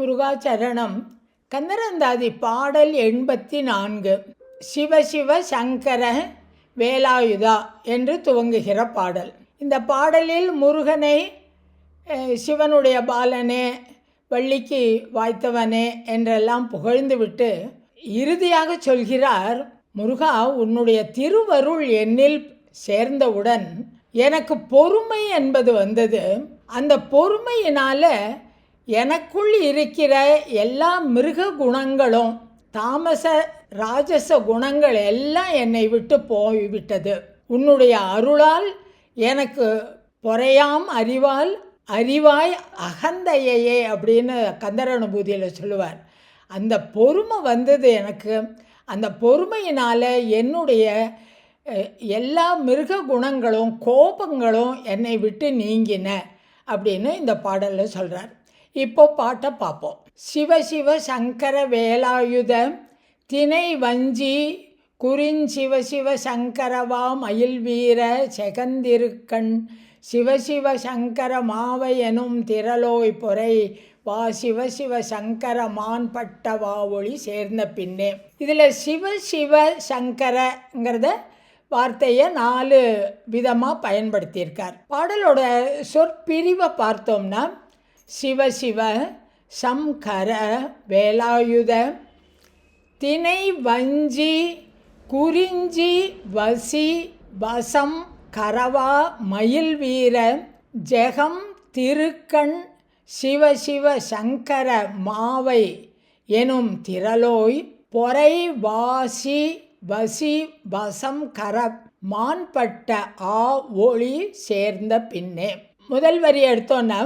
முருகாச்சரணம் கந்தரந்தாதி பாடல் எண்பத்தி நான்கு சிவசிவ சங்கர வேலாயுதா என்று துவங்குகிற பாடல். இந்த பாடலில் முருகனை சிவனுடைய பாலனே வள்ளிக்கு வாய்த்தவனே என்றெல்லாம் புகழ்ந்துவிட்டு இறுதியாக சொல்கிறார் முருகா உன்னுடைய திருவருள் என்னில் சேர்ந்தவுடன் எனக்கு பொறுமை என்பது வந்தது. அந்த பொறுமையினால எனக்குள் இருக்கிற எல்லா மிருக குணங்களும் தாமச ராஜச குணங்கள் எல்லாம் என்னை விட்டு போய்விட்டது. உன்னுடைய அருளால் எனக்கு பொறையாம் அறிவால் அறிவாய் அகந்தையையே அப்படின்னு கந்தரனுபூதியில் சொல்லுவார். அந்த பொறுமை வந்தது எனக்கு. அந்த பொறுமையினால் என்னுடைய எல்லா மிருக குணங்களும் கோபங்களும் என்னை விட்டு நீங்கின அப்படின்னு இந்த பாடலில் சொல்கிறார் இப்போ பாட்டை பார்ப்போம் சிவ சிவ சங்கர வேலாயுத தினை வஞ்சி குறிஞ்சிவ சிவ சங்கரவா மயில் வீர செகந்திருக்கண் சிவசிவ சங்கர மாவை எனும் திரளோய் பொறை வா சிவ சிவ சங்கர மான் பட்ட ஒளி சேர்ந்த பின்னே. இதில் சிவ சிவ சங்கரங்கிறத வார்த்தையை நாலு விதமாக பயன்படுத்தியிருக்கார். பாடலோட சொற்பிரிவை பார்த்தோம்னா சிவ சிவ சம்கர வேலாயுத தினை வஞ்சி குறிஞ்சி வசி வசம் கரவா மயில் வீர ஜெகம் திருக்கண் சிவ சிவ சங்கர மாவை எனும் திரளோய் பொறை வாசி வசி வசம் கர மான்பட்ட ஆ ஒளி சேர்ந்த பின்னே. முதல் வரி எடுத்தோன்னா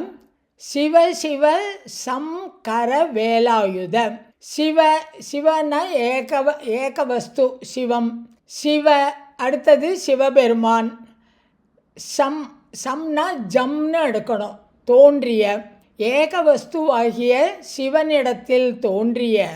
சிவ சிவ சம்கர வேலாயுத. சிவ சிவன ஏகவ ஏகவஸ்து சிவம். சிவ அடுத்தது சிவபெருமான். சம் சம்னா ஜம்னு எடுக்கணும். தோன்றிய ஏகவஸ்துவாகிய சிவனிடத்தில் தோன்றிய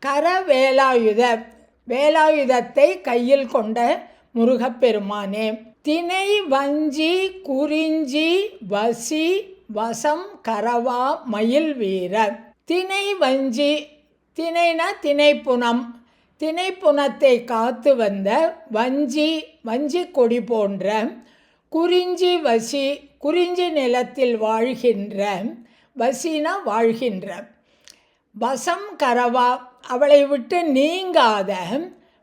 கர வேலாயுத. வேலாயுதத்தை கையில் கொண்ட முருகப்பெருமானே. தினை வஞ்சி குறிஞ்சி வசி வசம் கரவா மயில் வீரர். தினை வஞ்சி திணைனா தினைப்புணம் தினைப்புணத்தை காத்து வந்த வஞ்சி வஞ்சி கொடி போன்ற குறிஞ்சி வசி குறிஞ்சி நிலத்தில் வாழ்கின்ற வசினா வாழ்கின்ற. வசம் கரவா அவளை விட்டு நீங்காத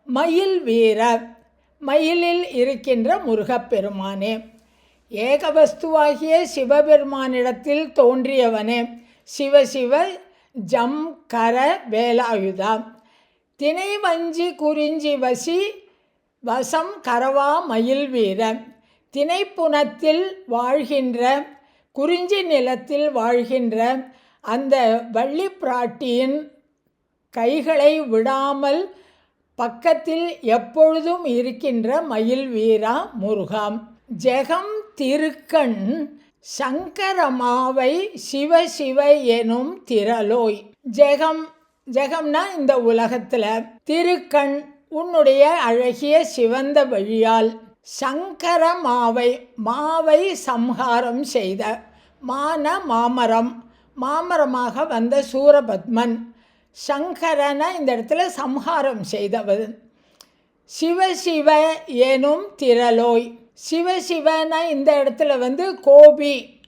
மயில் வீரர். மயிலில் இருக்கின்ற முருகப்பெருமானே ஏகவஸ்துவாகிய சிவபெருமானிடத்தில் தோன்றியவனே சிவ சிவ ஜம் கர வேலாயுதா. தினை வஞ்சி குறிஞ்சி வசி வசம் கரவா மயில் வீர. திணைப்புனத்தில் வாழ்கின்ற குறிஞ்சி நிலத்தில் வாழ்கின்ற அந்த வள்ளி பிராட்டியின் கைகளை விடாமல் பக்கத்தில் எப்பொழுதும் இருக்கின்ற மயில் வீரா முருகாம் ஜெகம் திருக்கண் சங்கரமாவை சிவ சிவ எனும் திரலோய் ஜெகம் ஜெகம்னா இந்த உலகத்தில் திருக்கண் உன்னுடைய அழகிய சிவந்த வழியால் சங்கர மாவை மாவை சம்ஹாரம் செய்த மான மாமரம் மாமரமாக வந்த சூரபத்மன் சங்கரனை இந்த இடத்துல சம்ஹாரம் செய்தவன். சிவ சிவ எனும் திரலோய் சிவ சிவனா இந்த இடத்துல வந்து கோபி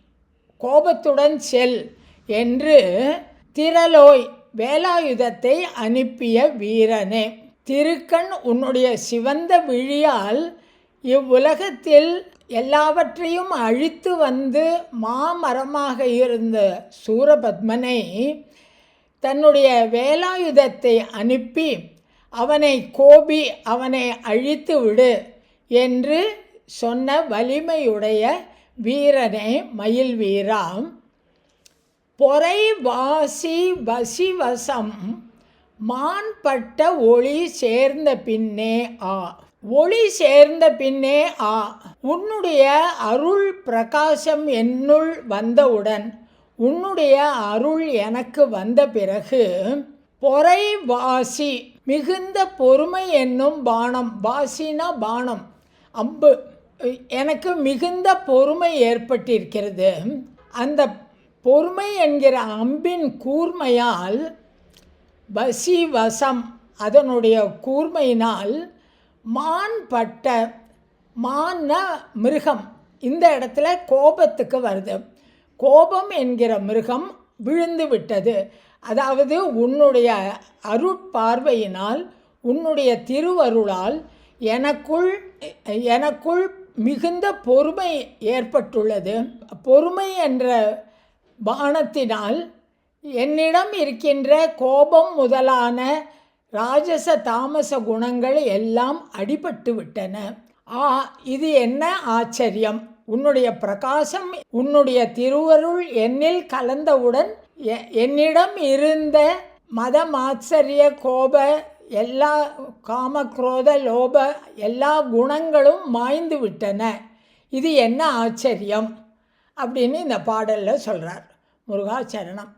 கோபத்துடன் செல் என்று திரலோய் வேலாயுதத்தை அனுப்பிய வீரனே. திருக்கண் உன்னுடைய சிவந்த விழியால் இவ்வுலகத்தில் எல்லாவற்றையும் அழித்து வந்து மாமரமாக இருந்த சூரபத்மனை தன்னுடைய வேலாயுதத்தை அனுப்பி அவனை கோபி அவனை அழித்து விடு என்று சொன்ன வலிமையுடைய வீரனே மயில் வீராம். பொறை வாசி வசிவசம் மான்பட்ட ஒளி சேர்ந்த பின்னே ஆ. ஒளி சேர்ந்த பின்னே ஆ. உன்னுடைய அருள் பிரகாசம் என்னுள் வந்தவுடன் உன்னுடைய அருள் எனக்கு வந்த பிறகு பொறை வாசி மிகுந்த பொறுமை என்னும் பானம் வாசினா பானம் அம்பு. எனக்கு மிகுந்த பொறுமை ஏற்பட்டிருக்கிறது. அந்த பொறுமை என்கிற அம்பின் கூர்மையால் வசி வசம் அதனுடைய கூர்மையினால் மான் பட்ட மான்னா மிருகம் இந்த இடத்துல கோபத்துக்கு வருது. கோபம் என்கிற மிருகம் விழுந்து விட்டது. அதாவது உன்னுடைய அருட்பார்வையினால் உன்னுடைய திருவருளால் எனக்குள் எனக்குள் மிகுந்த பொறுமை ஏற்பட்டுள்ளது. பொறுமை என்ற பானத்தினால் என்னிடம் இருக்கின்ற கோபம் முதலான ராஜச தாமச குணங்கள் எல்லாம் அடிபட்டு விட்டன ஆ இது என்ன ஆச்சரியம்? உன்னுடைய பிரகாசம் உன்னுடைய திருவருள் என்னில் கலந்தவுடன் எ- என்னிடம் இருந்த மத மாச்சரிய கோப எல்லா காமக்ரோத லோப எல்லா குணங்களும் மாய்ந்து விட்டன. இது என்ன ஆச்சரியம்? அப்படின்னு இந்த பாடலில் சொல்கிறார் முருகாச்சரணம்